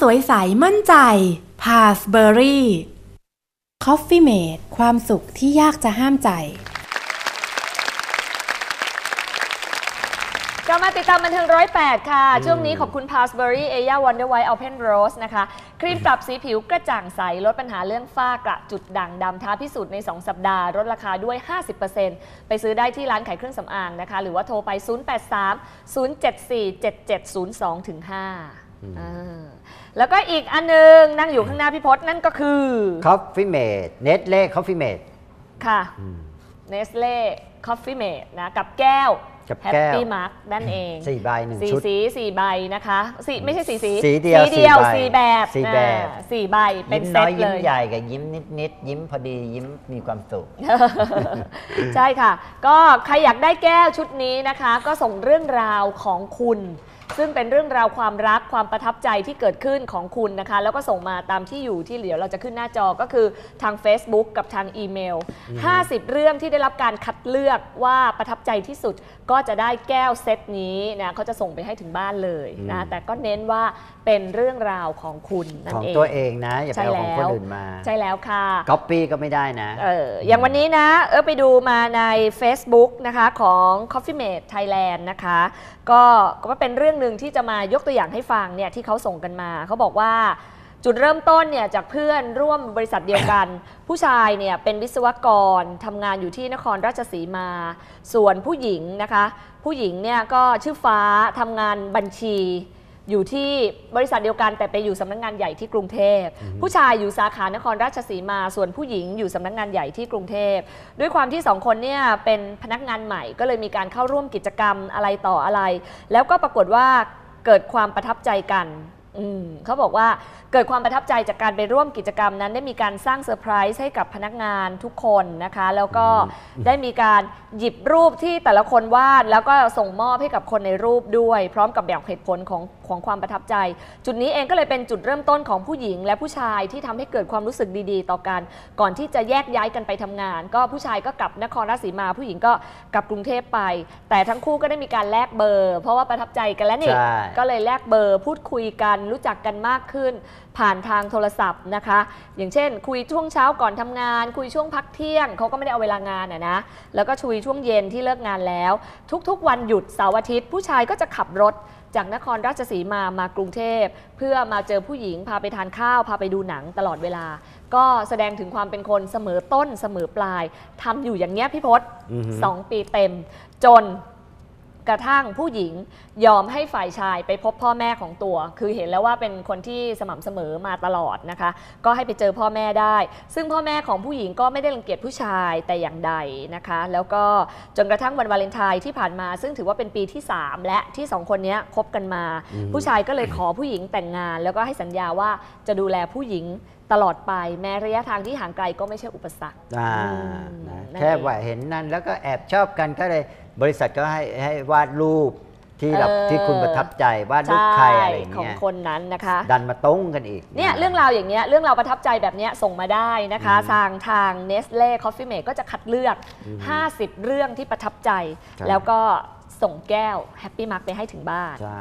สวยใสมั่นใจ พาสเบอรี่คอฟฟี่เมดความสุขที่ยากจะห้ามใจกลับมาติดตามบันเทิงร้อยแปดค่ะ ช่วงนี้ขอบคุณ p a s b u r y a า Wonder White Open Rose นะคะ ครีมปรับสีผิวกระจ่างใส ลดปัญหาเรื่องฝ้ากระจุดด่างดำท้าพิสูจน์ใน 2 สัปดาห์ ลดราคาด้วย 50%ไปซื้อได้ที่ร้านขายเครื่องสำอางนะคะ หรือว่าโทรไป 083 074 7702ถึง5อ่า แล้วก็อีกอันนึงนั่งอยู่ข้างหน้าพี่พศนั่นก็คือคอฟฟี่เมดเนสเล่คอฟฟี่เมดค่ะ Nestle Coffee Mate นะกับแก้วกับแก้ว Happy Mark นั่นเองสี่ใบหนึ่งสี่ชุดสีสี่ใบนะคะสีไม่ใช่สีสีสีเดียวสีเดียวสี่สี่ใบแบบสี่แบบอ่าสี่ใบเป็นยิ้มเซน้อตยเลยิ้มยใหญ่กับยิ้มนิดนิดๆยิ้มพอดียิ้มมีความสุข ใช่ค่ะ ก็ใครอยากได้แก้วชุดนี้นะคะ ก็ส่งเรื่องราวของคุณ ซึ่งเป็นเรื่องราวความรักความประทับใจที่เกิดขึ้นของคุณนะคะ แล้วก็ส่งมาตามที่อยู่ที่เดี๋ยวเราจะขึ้นหน้าจอก็คือทาง Facebook กับทางอีเมล 50 เรื่องที่ได้รับการคัดเลือกว่าประทับใจที่สุดก็จะได้แก้วเซตนี้นะเขาจะส่งไปให้ถึงบ้านเลยนะอืมแต่ก็เน้นว่าเป็นเรื่องราวของคุณนั่ขนองเอง ตัวเองนะ อย่าไปใช่เอาของคนแล้วอื่นมาใช่แล้วค่ะ ก๊อปปี้ก็ไม่ได้นะ เอออย่างวันนี้นะ เออไปดูมาใน Facebook นะคะของ Coffee Mate Thailand นะคะ ก็ก็เป็นเรื่องหนึ่งที่จะมายกตัวอย่างให้ฟังเนี่ยที่เขาส่งกันมาเขาบอกว่าจุดเริ่มต้นเนี่ยจากเพื่อนร่วมบริษัทเดียวกัน ผู้ชายเนี่ยเป็นวิศวกรทำงานอยู่ที่นครราชสีมา ส่วนผู้หญิงนะคะ ผู้หญิงเนี่ยก็ชื่อฟ้าทำงานบัญชี อยู่ที่บริษัทเดียวกันแต่ไปอยู่สำนักงานใหญ่ที่กรุงเทพ ผู้ชายอยู่สาขานครราชสีมา ส่วนผู้หญิงอยู่สำนักงานใหญ่ที่กรุงเทพ ด้วยความที่สองคนเนี่ยเป็นพนักงานใหม่ก็เลยมีการเข้าร่วมกิจกรรมอะไรต่ออะไร แล้วก็ปรากฏว่าเกิดความประทับใจกันอืมเขาบอกว่าเกิดความประทับใจจากการไปร่วมกิจกรรมนั้น ได้มีการสร้างเซอร์ไพรส์ให้กับพนักงานทุกคนนะคะ แล้วก็ได้มีการหยิบรูปที่แต่ละคนวาด แล้วก็ส่งมอบให้กับคนในรูปด้วย พร้อมกับแบบเหตุผลของ ของความประทับใจ จุดนี้เองก็เลยเป็นจุดเริ่มต้นของผู้หญิง และผู้ชายที่ทำให้เกิดความรู้สึกดีๆ ต่อกัน ก่อนที่จะแยกย้ายกันไปทำงาน ก็ผู้ชายก็กลับนครราชสีมา ผู้หญิงก็กลับกรุงเทพไป แต่ทั้งคู่ก็ได้มีการแลกเบอร์ เพราะว่าประทับใจกันแล้วนี่ใช่ก็เลยแลกเบอร์พูดคุยกันรู้จักกันมากขึ้น ผ่านทางโทรศัพท์นะคะ อย่างเช่น คุยช่วงเช้าก่อนทำงาน คุยช่วงพักเที่ยงเขาก็ไม่ได้เอาเวลางานอะนะแล้วก็คุยช่วงเย็นที่เลิกงานแล้ว ทุกๆ วันหยุดเสาร์อาทิตย์ ผู้ชายก็จะขับรถ จากนครราชสีมามากรุงเทพ เพื่อมาเจอผู้หญิงพาไปทานข้าว พาไปดูหนังตลอดเวลา ก็แสดงถึงความเป็นคนเสมอต้นเสมอปลายทำอยู่อย่างเงี้ยพี่พศอือฮึสองปีเต็ม จน กระทั่งผู้หญิงยอมให้ฝ่ายชายไปพบพ่อแม่ของตัว คือเห็นแล้วว่าเป็นคนที่สม่ำเสมอมาตลอดนะคะ ก็ให้ไปเจอพ่อแม่ได้ ซึ่งพ่อแม่ของผู้หญิงก็ไม่ได้รังเกียจผู้ชายแต่อย่างใดนะคะ แล้วก็จนกระทั่งวันวาเลนไทน์ที่ผ่านมา ซึ่งถือว่าเป็นปีที่ 3 และที่สองคนเนี้ยคบกันมา ผู้ชายก็เลยขอผู้หญิงแต่งงาน แล้วก็ให้สัญญาว่าจะดูแลผู้หญิงตลอดไปแม้ระยะทางที่ห่างไกลก็ไม่ใช่อุปสรรคอ่าอืมนะนั่นแค่เอง ว่าเห็นนั่นแล้วก็แอบชอบกันก็เลย บริษัทก็ให้ให้วาดรูปที่แบบเออ ที่คุณประทับใจวาดรูปใครอะไรอย่างของเงี้ยคนนั้นนะคะ ดันมาต้งกันอีก เนี่ยเรื่องราวอย่างเงี้ยเรื่องราวประทับใจแบบเนี้ยส่งมาได้นะคะอืมทางทาง Nestle Coffee Mate ก็จะคัดเลือก 50 เรื่องที่ประทับใจ ครับ แล้วก็ส่งแก้ว Happy Mark ไปให้ถึงบ้าน ใช่